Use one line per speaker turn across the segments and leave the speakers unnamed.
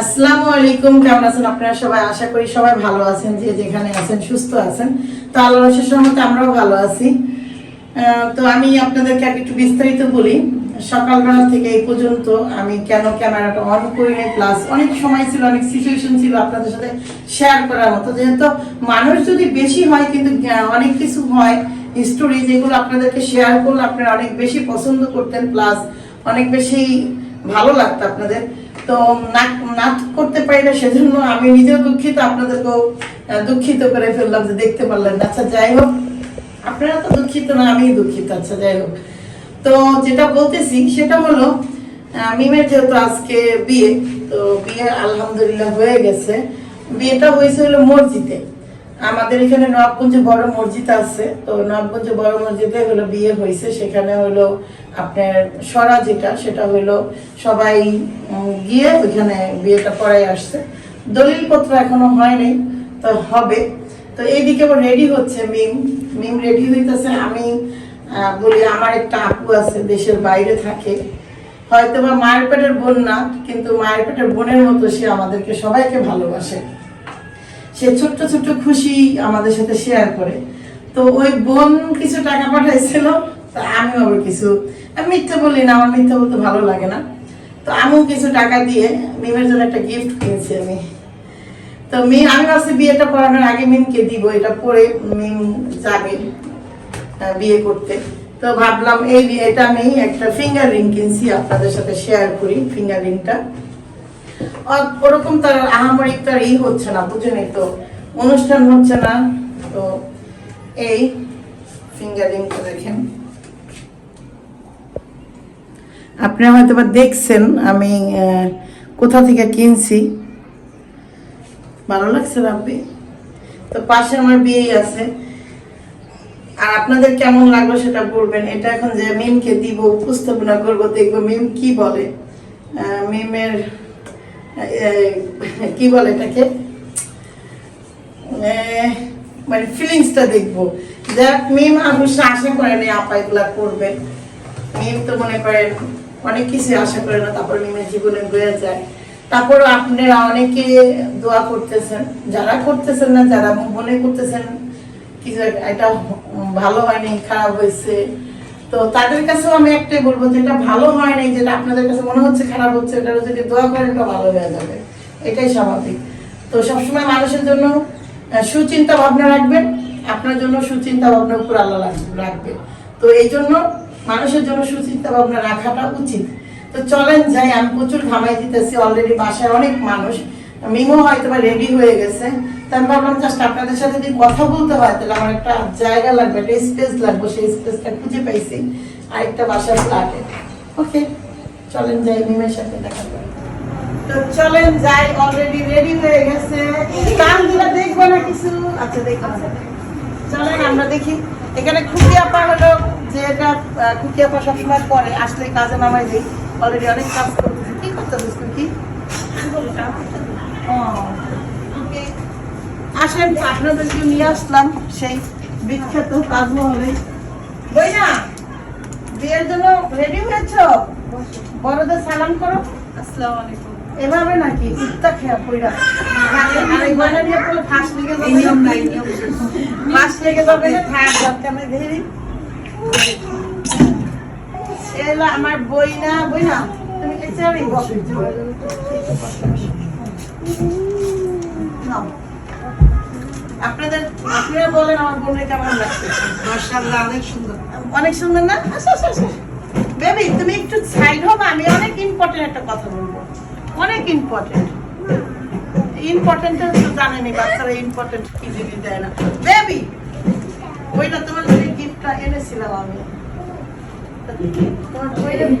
আসসালামু আলাইকুম, কেমন আছেন আপনারা সবাই? আশা করি সবাই ভালো আছেন, যে যেখানে আছেন, সুস্থ আছেন। তো সহমতে আমরাও ভালো আছি। তো আমি আপনাদেরকে একটু বিস্তারিত বলি। সকালবেলা থেকে এই পর্যন্ত আমি কেন ক্যামেরাটা অন করি নাই প্লাস অনেক সময় ছিল, অনেক সিচুয়েশন ছিল আপনাদের সাথে শেয়ার করার মতো। যেহেতু মানুষ যদি বেশি হয়, কিন্তু অনেক কিছু হয় স্টোরি যেগুলো আপনাদেরকে শেয়ার করলে আপনারা অনেক বেশি পছন্দ করতেন, প্লাস অনেক বেশি ভালো লাগতো আপনাদের। তো নাক নাচ করতে পারি না, সেজন্য আমি নিজেও দুঃখিত, আপনাদেরকেও দুঃখিত করে ফেললাম যে দেখতে পারলেন আচ্ছা যাই হোক, আপনারা তো দুঃখিত না আমি দুঃখিত। আচ্ছা যাই হোক। তো যেটা বলতেছি, সেটা হলো মিমের যেহেতু আজকে বিয়ে, তো বিয়ে আলহামদুলিল্লাহ হয়ে গেছে। বিয়েটা হয়েছে হলো মসজিদে। আমাদের এখানে নবাবগঞ্জে বড় মসজিদ আছে। তো নবাবগঞ্জে বড় মসজিদে হলো বিয়ে হয়েছে। সেখানে হলো আপনার সরা যেটা, সেটা হলো সবাই গিয়ে ওইখানে বিয়েটা পড়াই আসছে। দলিলপত্র এখনও হয়নি তো হবে। তো এইদিকে আবার রেডি হচ্ছে মিম। মিম রেডি হইতেছে। আমি বলি আমার একটা আপু আছে, দেশের বাইরে থাকে। হয়তো বা মায়ের পেটের বোন না, কিন্তু মায়ের পেটের বোনের মতো সে আমাদেরকে সবাইকে ভালোবাসে। সে ছোট্ট ছোট্ট খুশি আমাদের সাথে শেয়ার করে। তো ওই বোন কিছু টাকা পাঠাইছিল, তো আমিও আবার কিছু, আমি মিথ্যা বলি না, আমার মিথ্যা বলতে ভালো লাগে না। তো আমিও কিছু টাকা দিয়ে মিমের জন্য একটা গিফট কিনেছি আমি। তো মিম আমি ভাবছি বিয়েটা করানোর আগে মিমকে দিব, এটা পরে মিম যাবে বিয়ে করতে। তো ভাবলাম এই, এটা আমি একটা ফিঙ্গার রিং কিনছি, আপনাদের সাথে শেয়ার করি ফিঙ্গার রিংটা ওরকম তার আহামরিক তার ই হচ্ছে না তো। অনুষ্ঠান হচ্ছে না, তো এই দেখেন। হয়তো বা দেখছেন, আমি কোথা থেকে কিনছি? ভালো লাগছে রাব্বি তো পাশে আমার বিয়েই আছে। আর আপনাদের কেমন লাগল সেটা বলবেন। এটা এখন যে মিমকে দিব, উপস্থাপনা করব, দেখব মিম কি বলে। মিমের কি বলে এটাকে? মানে ফিলিংসটা দেখব। যাক মিম অবশ্য আশা করেনি আপা এগুলা করবে মিম তো মনে করেন অনেক কিছু আশা করে না, তারপর মিমের জীবনে বয়ে যায়। তারপর আপনারা অনেকে দোয়া করতেছেন, যারা করতেছেন না, যারা মনে করতেছেন, কিছু এটা ভালো হয়নি, খারাপ হয়েছে তো তাদের কাছেও আমি একটাই বলব যেটা ভালো হয় নাই, যেটা আপনাদের কাছে মনে হচ্ছে খারাপ হচ্ছে এটা যদি দোয়া করেন তো ভালো হয়ে যাবে। এটাই স্বাভাবিক। তো সবসময় মানুষের জন্য সুচিন্তা ভাবনা রাখবেন, আপনার জন্য সুচিন্তা ভাবনা উপর আল্লাহ রাখবে তো এই জন্য মানুষের জন্য সুচিন্তা ভাবনা রাখাটা উচিত। তো চলেন যাই, আমি প্রচুর ঘামাই দিতেছি অলরেডি বাসায় অনেক মানুষ। মিমো হয়তো বা রেডি হয়ে গেছে। আমি ভাবলাম জাস্ট আপনাদের সাথে যদি কথা বলতে হয় তাহলে আমার একটা জায়গা লাগবে একটা স্পেস লাগবে সেই স্পেসটা খুঁজে পাইছি। আরেকটা বাসার ফ্ল্যাটে ওকে চলেন যাই মিমের সাথে দেখা তো চলেন যাই অলরেডি রেডি হয়ে গেছে। গানগুলো দেখব না কিছু? আচ্ছা দেখো চলেন আমরা দেখি। এখানে খুকি আপা হলো যে এটা খুকি আপা সবসময় করে আসলে কাজে নামাই দিই। অলরেডি অনেক কাজ করতেছে। কি করতেছিস খুকি ও, okay. আসেন আপনাদেরকে নিয়ে আসলাম সেই বিখ্যাত তাজমহলে। বই না বিয়ের জন্য রেডি হয়েছ? বড়দের সালাম করো।
আসসালামু আলাইকুম
এভাবে নাকি? ইত্তা খেয়া পইরা। ফাঁস লেগে
এই
যাবে।
নিয়ম নাই নিয়ম
ফাঁস লেগে যাবে। না ধীরে। এলা আমার বই না বই না তুমি কি চাবি নাও। আপনাদের আপনারা বলেন আমার বোনের কেমন লাগছে?
মাশাআল্লাহ অনেক সুন্দর।
অনেক সুন্দর না? আচ্ছা আচ্ছা আচ্ছা। বেবি তুমি একটু সাইড হবে আমি অনেক ইম্পর্টেন্ট একটা কথা বলব। অনেক ইম্পর্টেন্ট ইম্পর্টেন্ট তো জানেনি বাচ্চারা ইম্পর্টেন্ট কি জিনিস দেয় না। বেবি ওইটা তোমার জন্য গিফটটা এনেছিলাম আমি। তোমার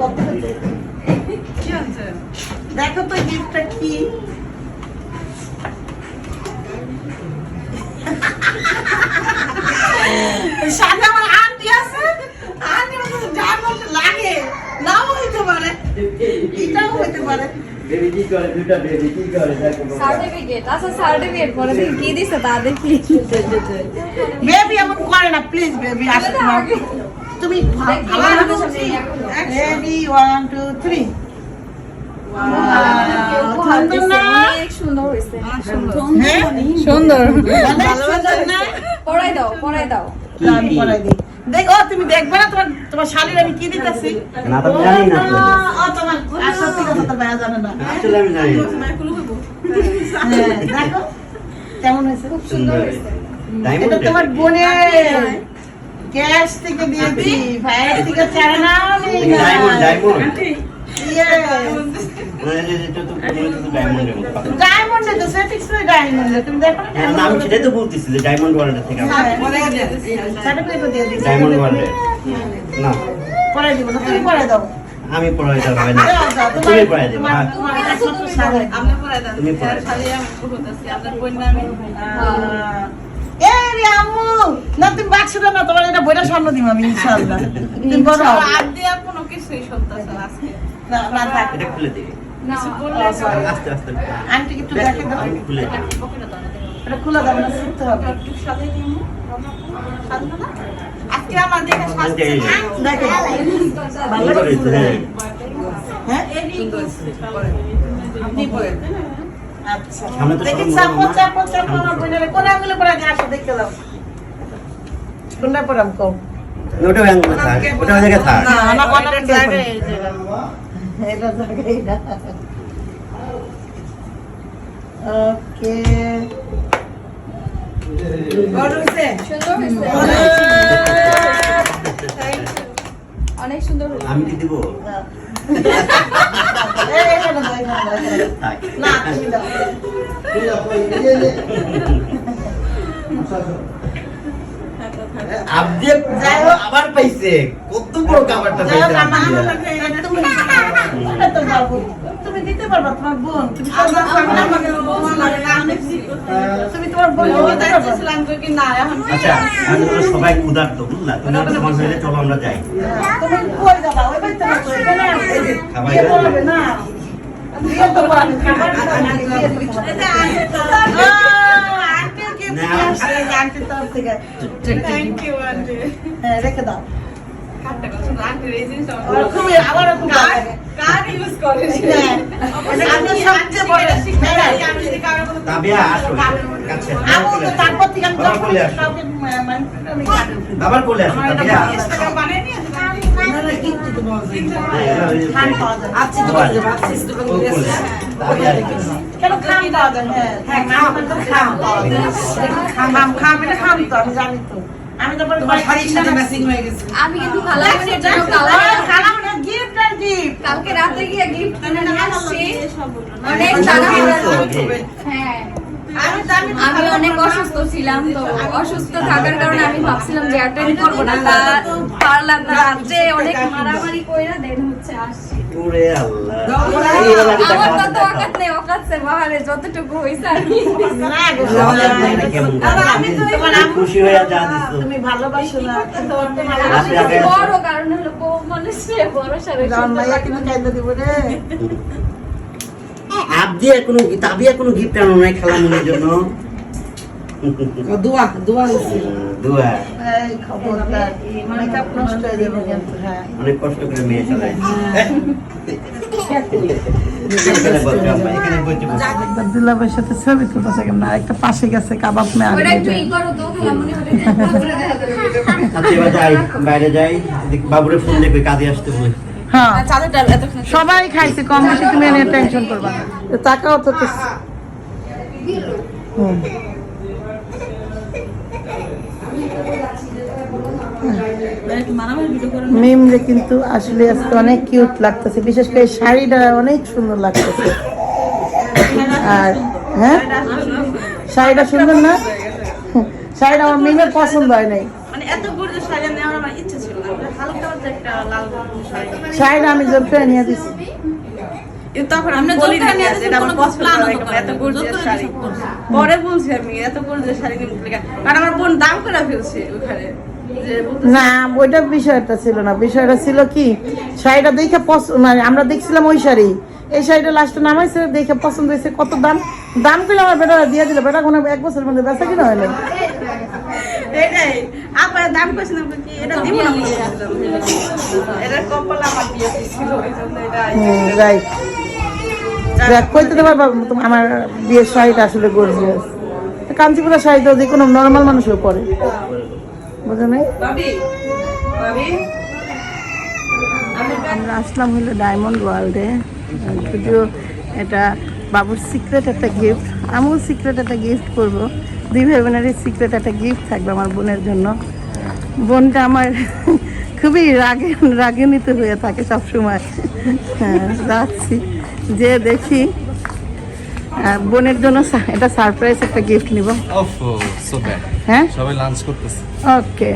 কত হয়েছে?
কি আছে
দেখো তো গিফটটা কি। সাথে আমার আন্টি আছে। আন্টি বলছে যা বলতে লাগে। নাও হইতে পারে। এটাও হইতে পারে।
বেবি কি করে? দুটা বেবি কি করে?
সার্টিফিকেট আচ্ছা সার্টিফিকেট পরে তুমি কি দিছে তা দেখি।
বেবি এমন করে না প্লিজ বেবি আসো তুমি ভালো সুন্দর
অনেক সুন্দর হয়েছে।
হ্যাঁ?
সুন্দর।
সুন্দর। না
পড়াই দাও পড়াই দাও।
না, আমি দিই। দেখ ও তুমি দেখবে না তোমার তোমার শাড়ির আমি কি দিতেছি?
না, তো জানি না
ও তোমার আর সত্যি কথা তো ভাইয়া জানে না।
আসলে আমি জানি না।
হ্যাঁ, দেখো কেমন হয়েছে?
খুব সুন্দর হয়েছে।
এটা তোমার বোনের ক্যাশ থেকে দিয়েছি। ভাইয়ের থেকে নেই না
ডায়মন্ড ডায়মন্ড মানে মনে
না
হ্যাঁ, আমি
তুমি
আমি না
তোমার-
হ্যাঁ।
এটা বইটা স্বর্ণ দিব আমি ইনশাআল্লাহ তুমি
আর কোনো কিছুই সত্য আজকে
না না থাক।
এটা খুলে দিই
না
আস্তে আস্তে
আন্টি একটু দেখে দাও।
আমি খুলে দিই
এটা খুলে দাও না শিখতে হবে।
একটু সাথে নিয়ে সাথে না আজকে আমার দেখে
আজকে
দেখে
সুন্দর হয়েছে, হ্যাঁ।
হ্যাঁ?
আপনি পরে
আচ্ছা। দেখি চাপো চাপো চাপো আমার বোনের। কোন আঙুলে পড়া দিয়ে আসো দেখতে দাও। কোনটা পড়াম কম?
ওটা থাক। ওটা জায়গায় থাক।
না না অনেক জায়গায় এই জায়গা এটা জায়গায় না ওকে
অনেক সুন্দর
আমি কি দিব।
না তুমি দাও
আবার পাইছে কত বড় কাবারটা পাইছে আপনি।
তুমি তো। তুমি দিতে পারবা তোমার বোন তুমি তোমার বোন
না এখন
আচ্ছা আমি তোমরা সবাই ক্ষুধার্ত বুঝলা তুমি একটা সমাজ চলো আমরা যাই
তুমি কই যাবা ওই বাড়িতে না তো এখানে
খাবার
তো? হবে না তো তো তো
তো
হ্যাঁ, রেখে দাও আমারও খুব ভালো লাগে
কার্ড ইউজ করে?
হ্যাঁ, সবচেয়ে বড় হ্যাঁ,
আমি যদি কারও কোনো
তাবিয়া আসো কাছে।
তারপর থেকে আমি
আসো।
মা- মানে আমি কাটি।
বাবার কোলে আসো তাবিয়া।
ইনস্টাগ্রাম বানিয়ে নিয়ে
হ্যাঁ, দাও।
কেন খাম যায়? হ্যাঁ, হ্যাঁ, খাম। খাম, খাম, এটা খাম তো, আমি জানি তো। আমি তো ম্যাচিং হয়ে গেছে।
আমি কিন্তু কালা জন্য কালকে
কালা কালা না, গিফট আর গিফট
কালকে রাতে গিয়ে গিফট কিনে নিয়ে আসছি।
মানে
অনেক টাকা হ্যাঁ।
আমি
অনেক অসুস্থ ছিলাম তো অসুস্থ থাকার কারণে আমি ভাবছিলাম যে অ্যাটেন্ড করব না। তা পারলাম না। রাত্রে অনেক মারামারি কইরা দেন হচ্ছে আসছি। আমার। অকাত নেই অকাত সে বাহারে যতটুকু হইছে
খুশি হয়ে যা দিছো।
তুমি ভালোবাসো না।
বড় কারণ হলো বউ মানুষ বড় সারে
জান কিন্তু খাইতে দিব রে।
আপনি এখনও তাবি এখনও গিফট আনো নাই খালামুনির জন্য।
দোয়া দোয়া হয়েছে
দুয়া।
এই খবরদার মেকআপ নষ্ট হয়ে কিন্তু হ্যাঁ।
অনেক কষ্ট করে মেয়ে
সাথে ছবি তুলতেছে কেমন? আরেকটা পাশে গেছে কাবাব মে
ওটা একটু ই করো তো খালামণি ওটা
আচ্ছা বাইরে যাই। বাবুরে ফোন দেখবে কাজে আসতে বলে।
হ্যাঁ। সবাই খাইছে কম বেশি তুমি এনে টেনশন করবা না। তাকাও তো। মিমরে কিন্তু আসলে আজকে অনেক কিউট লাগতেছে বিশেষ করে শাড়িটা অনেক সুন্দর লাগতেছে। আর হ্যাঁ? শাড়িটা সুন্দর না? শাড়িটা আমার মিমের পছন্দ হয় নাই।
মানে এত শাড়ি আমার ইচ্ছা
শাড়িটা আমি জোর নিয়ে দিছি।
তখন আমি বলি না এটা আমার পছন্দ এত গুরুত্বের শাড়ি। পরে বলছি আমি এত গুরুত্বের শাড়ি কিনতে লেগে কারণ আমার বোন দাম করে ফেলছে ওখানে।
না ওইটা বিষয়টা ছিল না। বিষয়টা ছিল কি শাড়িটা দেখে পছন্দ মানে আমরা দেখছিলাম ওই শাড়ি। এই শাড়িটা লাস্টে নামাইছে দেখে পছন্দ হয়েছে। কত দাম? দাম করে আমার বেটা দিয়ে দিল। বেটা কোনো এক বছরের মধ্যে বেচা কিনা হয়নি?
এটাই দাম কইছে না কি? এটা দিব না এটা কপাল আমার বিয়ে ছিল এই জন্য এটা
রাইট দেখ কইতে তো আমার বিয়ের শাড়িটা আসলে গর্জিয়াস কাঞ্চিপুরা শাড়ি তো যে কোনো নর্মাল মানুষও পরে। বুঝো নাই? আমরা আসলাম হলো ডায়মন্ড ওয়ার্ল্ডে যদিও এটা বাবুর সিক্রেট একটা গিফট আমিও সিক্রেট একটা গিফট করব। দুই ভাই বোনের সিক্রেট একটা গিফট থাকবে আমার বোনের জন্য। বোনটা আমার খুবই রাগে রাগান্বিত হয়ে থাকে সবসময়। হ্যাঁ যাচ্ছি যে দেখি। বোনের জন্য এটা সারপ্রাইজ একটা গিফট নিব।
ব্যাড
হ্যাঁ?
সবাই লাঞ্চ করতেছে।
ওকে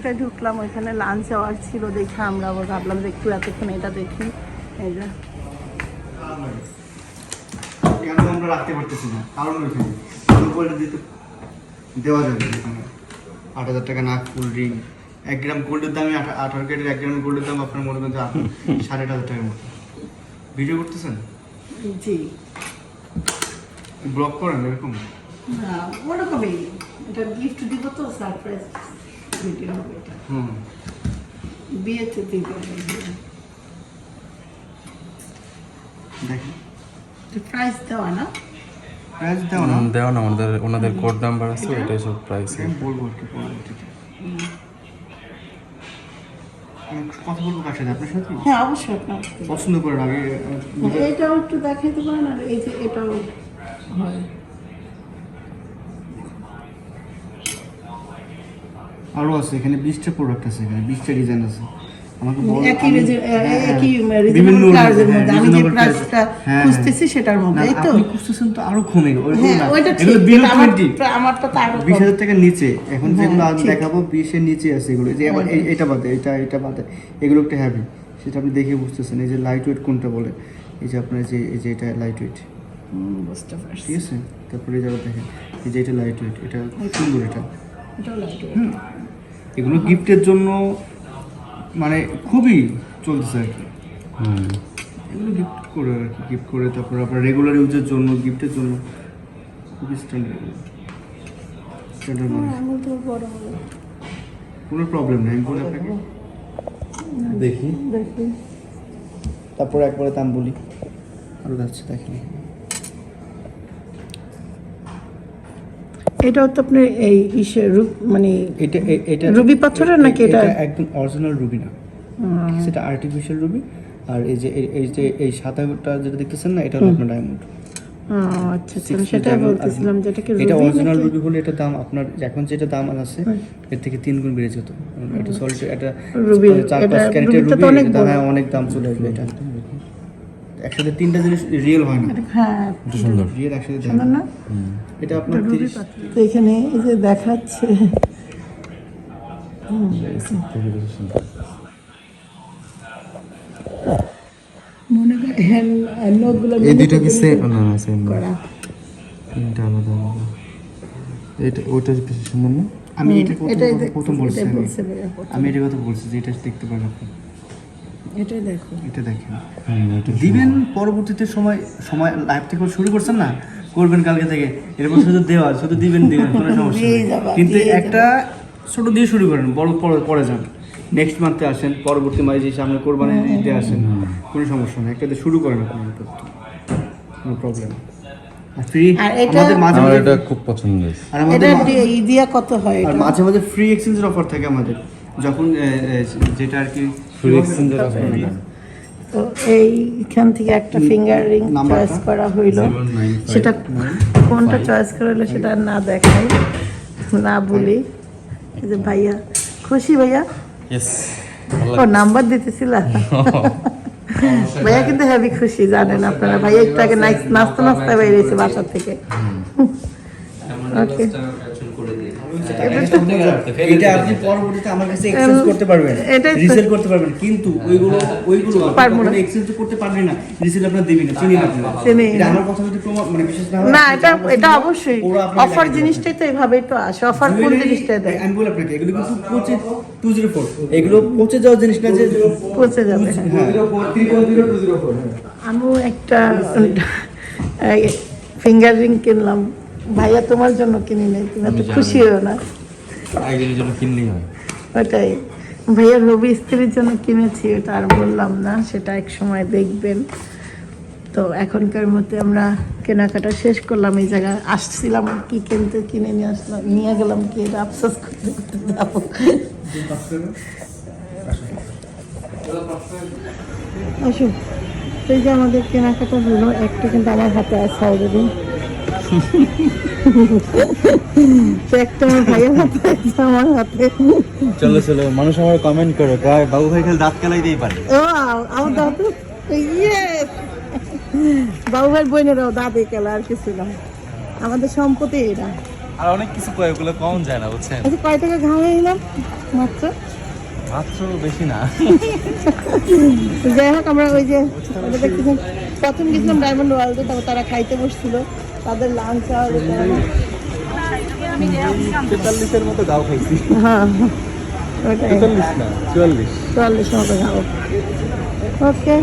একটা ঢুকলাম ওইখানে লাঞ্চ আওয়ার ছিল দেখে আমরা আবার ভাবলাম যে একটু এতক্ষণ এটা দেখি। এই যে।
কেন আমরা রাখতে পারতেছি না? কারণ ওইখানে। গোল্ড দিতে দেওয়া যাবে এখানে আট হাজার টাকা নাক ফুল রিং। এক গ্রাম গোল্ডের দামে আঠা- আঠারো কেটের এক গ্রাম গোল্ডের দাম আপনার মনে করেন সাড়ে আট হাজার টাকার মতো। ভিডিও করতেছেন?
জি।
ব্লগ করেন এরকম?
না ওরকমই। এটা গিফট দিব তো সারপ্রাইজ ভিডিও হবে এটা।
হুম।
বিয়েতে দিব।
দেখেন
প্রাইস দেওয়া না।
প্রাইস দাও না?
দেওয়া না আমাদের ওনাদের কোড নাম্বার আছে ওইটাই সব প্রাইস
আমি বলব আর কি পরবর্তীতে কথা বলব কার সাথে আপনার সাথে?
হ্যাঁ অবশ্যই আপনার
পছন্দ করার আগে
এটাও একটু দেখাইতে পারেন আর এই যে এটাও হয়।
আরও আছে এখানে বিশটা প্রোডাক্ট আছে এখানে বিশটা ডিজাইন আছে। হ্যাঁ, হ্যাঁ। বিভিন্ন হ্যাঁ,
খুঁজতেছি সেটার মধ্যে এই তো।
খুঁজতেছেন তো আরও কমে ওইগুলো না।
ওইটা ঠিক
এগুলো below
কিন্তু আমার
20
আমারটা
বিশ হাজার টাকার নিচে এখন যেগুলো আমি দেখাবো বিশের নিচে আছে এগুলো। যে আবার এটা বাদে এটা এটা বাদে এগুলো একটা হ্যাভি সেটা আপনি দেখে বুঝতেছেন। এই যে লাইট ওয়েট কোনটা বলে এই যে আপনার যে এই যে এটা লাইট ওয়েট
হুম, বুঝতে পারছি।
ঠিক আছে? তারপরে জায়গা দেখেন এই যে এটা লাইট ওয়েট এটা সুন্দর এটা। এগুলো গিফটের জন্য মানে খুবই চলতেছে আর কি। এগুলো গিফট করে আর কি গিফট করে তারপর আপনার রেগুলার ইউজের জন্য গিফটের জন্য। খুবই স্ট্যান্ডার্ড কোনো প্রবলেম নেই আমি বলি আপনাকে দেখি।
দেখি।
তারপর একবারে দাম বলি। আরও যাচ্ছে দেখেন
এটাও তো আপনি এই ইসে রূপ মানে
এটা এটা
রুবি পাথরের নাকি এটা?
একদম অরিজিনাল রুবি না। সেটা আর্টিফিশিয়াল রুবি। আর এই যে এই- যে এই সাদাটা যেটা দেখতেছেন না এটা হলো আপনার ডায়মন্ড
আচ্ছা আচ্ছা আমি বলতেছিলাম যেটা কি
এটা অরিজিনাল রুবি হলে এটা দাম আপনার এখন যেটা দাম আছে এর থেকে তিন গুণ বেড়ে যেত। এটা সলিড এটা
রুবির,
চার পাঁচ ক্যারেটের রুবি এটা। হ্যাঁ অনেক দাম চলে আসবে এটা। একসাথে তিনটা জিনিস রিয়েল হয় না।
হ্যাঁ
সুন্দর।
রিয়েল একসাথে
সুন্দর
না।
না
এটা আপনার
তো এখানে এই যে দেখাচ্ছে। মনে হয় নোটগুলো
এই দুইটা কি সেম না না সেম
করা।
তিনটা আলাদা আলাদা। এটা ওইটা বেশি সুন্দর না?
আমি এটা প্রথম বলছি। আমি। এটা কথা বলছি যে এটা দেখতে পারেন আপনি।
এটাই দেখো।
এটা দেখেন। দিবেন পরবর্তীতে সময় সময় লাইভ থেকে শুরু করছেন না? করবেন কালকে থেকে। এরপর শুধু দেওয়া শুধু দিবেন দিবেন কোনো সমস্যা
দিয়ে
নেই।
যাবা,
কিন্তু একটা ছোট দিয়ে শুরু করেন বড় পরে পরে যান। নেক্সট মান্থে আসেন পরবর্তী মাসে যে সামনে কোরবানি দিতে আসেন কোনো সমস্যা নেই। একটা শুরু করেন আপনি কোনো প্রবলেম মাঝে মাঝে
এটা খুব পছন্দ হয়েছে।
আর আমাদের মা-
ডি- ই দিয়া কত হয় এটা?
মাঝে মাঝে ফ্রি এক্সচেঞ্জের অফার থাকে আমাদের। যখন যেটা আর কি
তো এইখান থেকে একটা ফিঙ্গার রিং চয়েস করা হইল। সেটা কোনটা চয়েস করা হইল সেটা না দেখাই না বলি। যে ভাইয়া খুশি ভাইয়া? ও নাম্বার দিতেছিল? ভাইয়া কিন্তু হেভি খুশি জানেন আপনারা। ভাইয়া একটু আগে নাচ- নাচতে নাচতে বেরিয়েছে বাসা থেকে। ওকে
এটা আপনি পরবর্তীতে আমার কাছে এক্সচেঞ্জ করতে পারবেন
এটাই
রিসেল করতে পারবেন কিন্তু ওইগুলো ওইগুলো
পারব
এক্সচেঞ্জ করতে পারবেন না রিসেল আপনার দিবেন না চিনি আপনি। এটা আমার কথা যদি প্রমাণ মানে বিশেষ না
না এটা এটা অবশ্যই। অফার জিনিসটাই তো এইভাবেই তো আসে। অফার কোন
Jewelry,
জিনিসটা দেয়?
আমি বলি আপনাকে এগুলো কিন্তু পচে টু জিরো ফোর এগুলো পচে যাওয়ার জিনিস না যে
যাবে হ্যাঁ।
হ্যাঁ।
আমিও একটা ফিঙ্গার রিং কিনলাম। ভাইয়া তোমার জন্য কিনি নাই তুমি এত খুশি হও না।
একজনের জন্য কিনলেই হয়।
ওটাই। ভাইয়ার রবি স্ত্রীর জন্য কিনেছি ওটা আর বললাম না সেটা এক সময় দেখবেন। তো এখনকার মধ্যে আমরা কেনাকাটা শেষ করলাম এই জায়গায় আসছিলাম কি কিনতে কিনে নিয়ে আসলাম নিয়ে গেলাম কি এটা আফসোস করতে করতে যাব। আসুন। এই যে আমাদের কেনাকাটা হলো একটা কিন্তু আমার হাতে আছে অলরেডি একটা আমার ভাইয়ের হাতে আমার হাতে।
চলো চলো মানুষ আমার কমেন্ট করো গায়ে বাবু ভাই খেলে দাঁত কেলাইতেই পারে।
ও আমার দাদু ইয়েস বাবু ভাইয়ের বোনেরাও দাদি খেলা আর কিছু না। আমাদের সম্পত্তি এটা।
আর অনেক কিছু কয় ওগুলো কম যায় না বুঝছেন?
আচ্ছা কয় টাকা ঘামে নিলাম মাত্র?
মাত্র বেশি না।
যাই হোক আমরা ওই যে প্রথম গেছিলাম ডায়মন্ড ওয়ার্ল্ডে তারপর তারা খাইতে বসছিল। তাদের লাঞ্চ আর
তেতাল্লিশের মতো গাও খাইছি।
হ্যাঁ
তেতাল্লিশ না চুয়াল্লিশ।
চুয়াল্লিশ মতো গাও ওকে